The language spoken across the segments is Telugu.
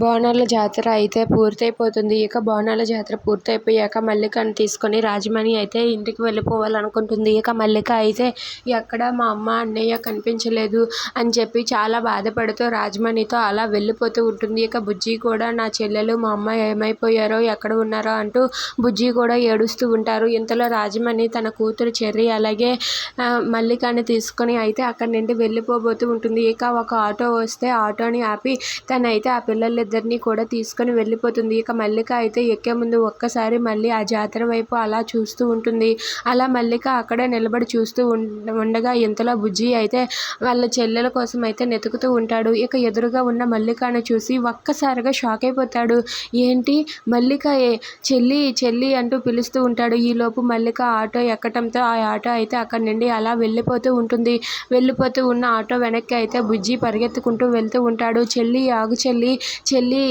బోనాల జాతర అయితే పూర్తయిపోతుంది. ఇక బోనాల జాతర పూర్తయిపోయాక మల్లికను తీసుకొని రాజమణి అయితే ఇంటికి వెళ్ళిపోవాలనుకుంటుంది. ఇక మల్లిక అయితే ఎక్కడ మా అమ్మ అన్నయ్య కనిపించలేదు అని చెప్పి చాలా బాధపడుతూ రాజమణితో అలా వెళ్ళిపోతూ ఉంటుంది. ఇక బుజ్జి కూడా నా చెల్లెలు మా అమ్మ ఏమైపోయారో ఎక్కడ ఉన్నారో అంటూ బుజ్జి కూడా ఏడుస్తూ ఉంటారు. ఇంతలో రాజమణి తన కూతురు చెర్రి అలాగే మల్లికని తీసుకొని అయితే అక్కడి నుండి వెళ్ళిపోబోతూ ఉంటుంది. ఇక ఒక ఆటో వస్తే ఆటోని ఆపి తనైతే ఆ ఇద్దరిని కూడా తీసుకొని వెళ్ళిపోతుంది. ఇక మల్లిక అయితే ఎక్కే ముందు ఒక్కసారి మళ్ళీ ఆ జాతర వైపు అలా చూస్తూ ఉంటుంది. అలా మల్లిక అక్కడే నిలబడి చూస్తూ ఉండగా ఇంతలో బుజ్జి అయితే వాళ్ళ చెల్లెల కోసం అయితే వెతుకుతూ ఉంటాడు. ఇక ఎదురుగా ఉన్న మల్లికను చూసి ఒక్కసారిగా షాక్ అయిపోతాడు. ఏంటి? మల్లిక ఏ- చెల్లి చెల్లి అంటూ పిలుస్తూ ఉంటాడు. ఈలోపు మల్లిక ఆటో ఎక్కటంతో ఆ ఆటో అయితే అక్కడి నుండి అలా వెళ్ళిపోతూ ఉంటుంది. వెళ్ళిపోతూ ఉన్న ఆటో వెనక్కి అయితే బుజ్జి పరిగెత్తుకుంటూ వెళ్తూ ఉంటాడు. చెల్లి ఆగు చెల్లి. చెల్లి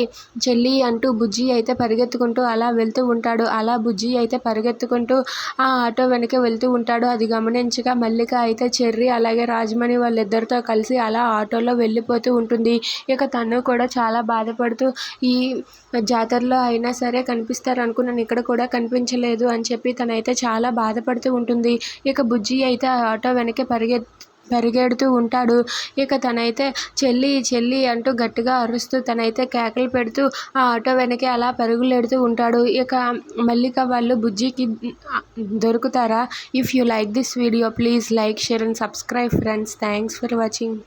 చెల్లి అంటూ బుజ్జి అయితే పరిగెత్తుకుంటూ అలా వెళ్తూ ఉంటాడు. అలా బుజ్జి అయితే పరిగెత్తుకుంటూ ఆ ఆటో వెనక వెళ్తూ ఉంటాడు. అది గమనించగా మల్లిక అయితే చెర్రి అలాగే రాజమణి వాళ్ళిద్దరితో కలిసి అలా ఆటోలో వెళ్ళిపోతూ ఉంటుంది. ఇక తను కూడా చాలా బాధపడుతూ ఈ జాతరలో అయినా సరే కనిపిస్తారు అనుకున్నాను ఇక్కడ కూడా కనిపించలేదు అని చెప్పి తనైతే చాలా బాధపడుతూ ఉంటుంది. ఇక బుజ్జి అయితే ఆ ఆటో వెనకే పరిగెత్తు పరిగెడుతూ ఉంటాడు. ఇక తనైతే చెల్లి చెల్లి అంటూ గట్టిగా అరుస్తూ తనైతే కేకలు పెడుతూ ఆ ఆటో వెనకే అలా పరుగులెడుతూ ఉంటాడు. ఇక మల్లిక వాళ్ళు బుజ్జికి దొరుకుతారా? If you like this video please like share and subscribe friends thanks for watching